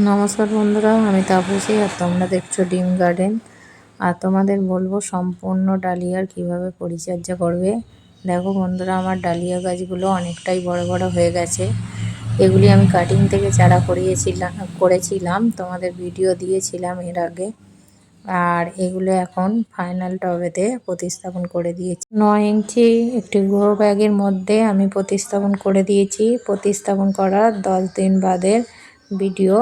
নমস্কার বন্ধুরা, আমি তাপসী আর তোমরা দেখছ ডিম গার্ডেন। আর তোমাদের বলব সম্পূর্ণ ডালিয়ার কীভাবে পরিচর্যা করবে। দেখো বন্ধুরা, আমার ডালিয়া গাছগুলো অনেকটাই বড় বড় হয়ে গেছে। এগুলি আমি কাটিং থেকে চারা করিয়েছিলাম করেছিলাম, তোমাদের ভিডিও দিয়েছিলাম এর আগে। আর এগুলো এখন ফাইনাল টবেতে প্রতিস্থাপন করে দিয়েছি। নয় ইঞ্চি একটি গ্রো ব্যাগের মধ্যে আমি প্রতিস্থাপন করে দিয়েছি। প্রতিস্থাপন করার দশ দিন বাদের ভিডিও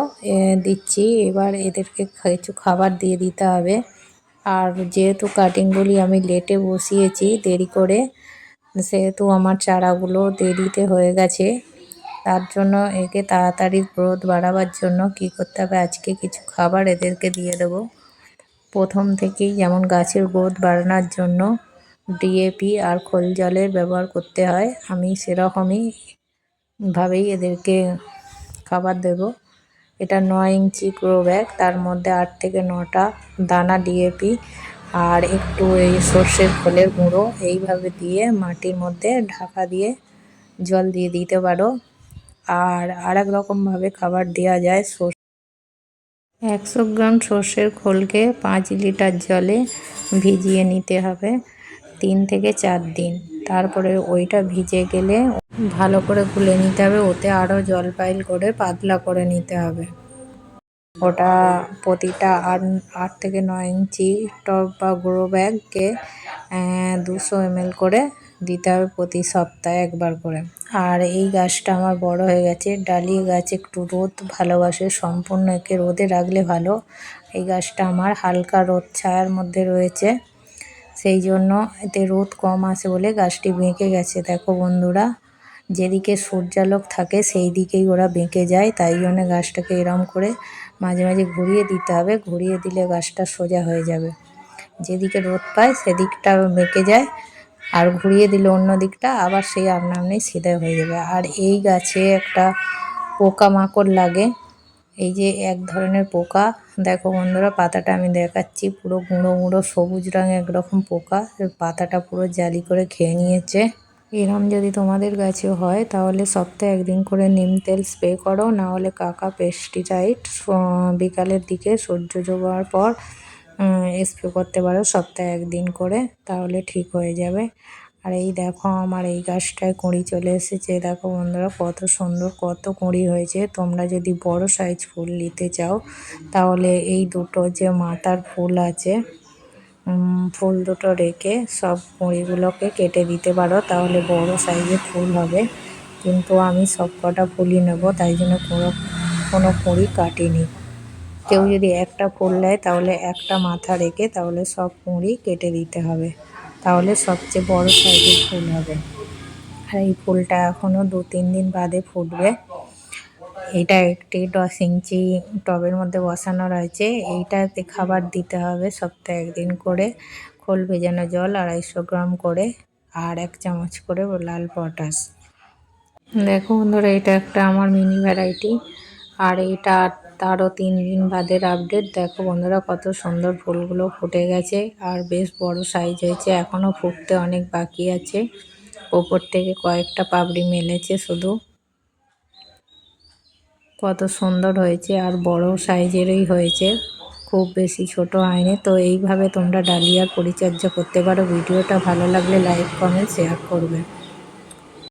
দিচ্ছি। এবার এদেরকে কিছু খাবার দিয়ে দিতে হবে। আর যেহেতু কাটিংগুলি আমি লেটে বসিয়েছি দেরি করে, সেহেতু আমার চারাগুলো দেরিতে হয়ে গেছে। তার জন্য একে তাড়াতাড়ি গ্রোথ বাড়াবার জন্য কি করতে হবে, আজকে কিছু খাবার এদেরকে দিয়ে দেব। প্রথম থেকেই যেমন গাছের গ্রোথ বাড়ানোর জন্য ডিএপি আর খোল জলের ব্যবহার করতে হয়, আমি সেরকমই ভাবেই এদেরকে খাবার দেব। এটা নয় ইঞ্চি গ্রো ব্যাগ, তার মধ্যে আট থেকে নটা দানা ডিএপি আর একটু এই সর্ষের খোলের গুঁড়ো। এইভাবে দিয়ে মাটির মধ্যে ঢাকা দিয়ে জল দিয়ে দিতে পারো। আর আরেক রকমভাবে খাবার দেওয়া যায় সর্ষে একশো গ্রাম সর্ষের খোলকে পাঁচ লিটার জলে ভিজিয়ে নিতে হবে তিন থেকে চার দিন। তারপরে ওইটা ভিজে গেলে ভালো করে গুলে নিতে হবে। ওতে আরও জল পাইল করে পাতলা করে নিতে হবে। ওটা প্রতিটা আট আট থেকে নয় ইঞ্চি টপ বা গ্রো ব্যাগকে দুশো এমএল করে দিতে হবে প্রতি সপ্তাহে একবার করে। আর এই গাছটা আমার বড় হয়ে গেছে। ডালিয়া গাছ একটু রোদ ভালোবাসে, সম্পূর্ণ একে রোদে রাখলে ভালো। এই গাছটা আমার হালকা রোদ ছায়ার মধ্যে রয়েছে। সেই জন্য এতে রোদ কম আসে বলে গাছটি বেঁকে গেছে। দেখো বন্ধুরা, যেদিকে সূর্যালোক থাকে সেই দিকেই ওরা বেঁকে যায়। তাই জন্য গাছটাকে এরম করে মাঝে মাঝে ঘুরিয়ে দিতে হবে। ঘুরিয়ে দিলে গাছটা সোজা হয়ে যাবে। যেদিকে রোদ পায় সেদিকটা বেঁকে যায়। আর ঘুরিয়ে দিলে অন্য দিকটা আবার সেই আপনা আপনি সিধে হয়ে যাবে। আর এই গাছে একটা পোকা মাকড় লাগে। এই যে এক ধরনের পোকা। দেখো বন্ধুরা, পাতাটা আমি দেখাচ্ছি, পুরো গুঁড়ো গুঁড়ো, সবুজ রঙ একরকম পোকা। পাতাটা পুরো জালি করে খেয়ে নিয়েছে। এরম যদি তোমাদের গাছে হয়, তাহলে সপ্তাহে একদিন করে নিম তেল স্প্রে করো, না হলে কাকা পেস্টিসাইড বিকালের দিকে সূর্য জোগার পর স্প্রে করতে পারো সপ্তাহে একদিন করে, তাহলে ঠিক হয়ে যাবে। আর এই দেখো আমার এই গাছটায় কুঁড়ি চলে এসেছে। দেখো বন্ধুরা, কত সুন্দর, কত কুঁড়ি হয়েছে। তোমরা যদি বড় সাইজ ফুল নিতে চাও, তাহলে এই দুটো যে মাথার ফুল আছে ফুল দুটো রেখে সব কুঁড়িগুলোকে কেটে দিতে পারো, তাহলে বড় সাইজে ফুল হবে। কিন্তু আমি সব কটা ফুলই নেব, তাই জন্য কোনো কোনো কুঁড়ি কাটিনি। কেউ যদি একটা ফুল নেয়, তাহলে একটা মাথা রেখে তাহলে সব কুঁড়ি কেটে দিতে হবে। তাহলে সবচেয়ে বড় সাইজের ফুল হবে। আর এই ফুলটা এখনও দু তিন দিন বাদে ফুটবে। এটা একটি দশ ইঞ্চি টবের মধ্যে বসানো রয়েছে। এইটাতে খাবার দিতে হবে সপ্তাহে একদিন করে। খোল ভেজানো জল আড়াইশো গ্রাম করে আর এক চামচ করে লাল পটাশ। দেখো বন্ধুরা, এটা একটা আমার মিনি ভ্যারাইটি। আর এইটা তারও তিন দিন বাদের আপডেট দেখো বন্ধুরা, কত সুন্দর ফুলগুলো ফুটে গেছে আর বেশ বড় সাইজ হয়েছে। এখনও ফুটতে অনেক বাকি আছে। ওপর থেকে কয়েকটা পাবড়ি মেলেছে শুধু। কত সুন্দর হয়েছে আর বড় সাইজেরই হয়েছে। খুব বেশি ছোট হয়নি। তো এইভাবে তোমরা ডালিয়ার পরিচর্যা করতে পারো। ভিডিওটা ভালো লাগলে লাইক কমেন্ট শেয়ার করবে।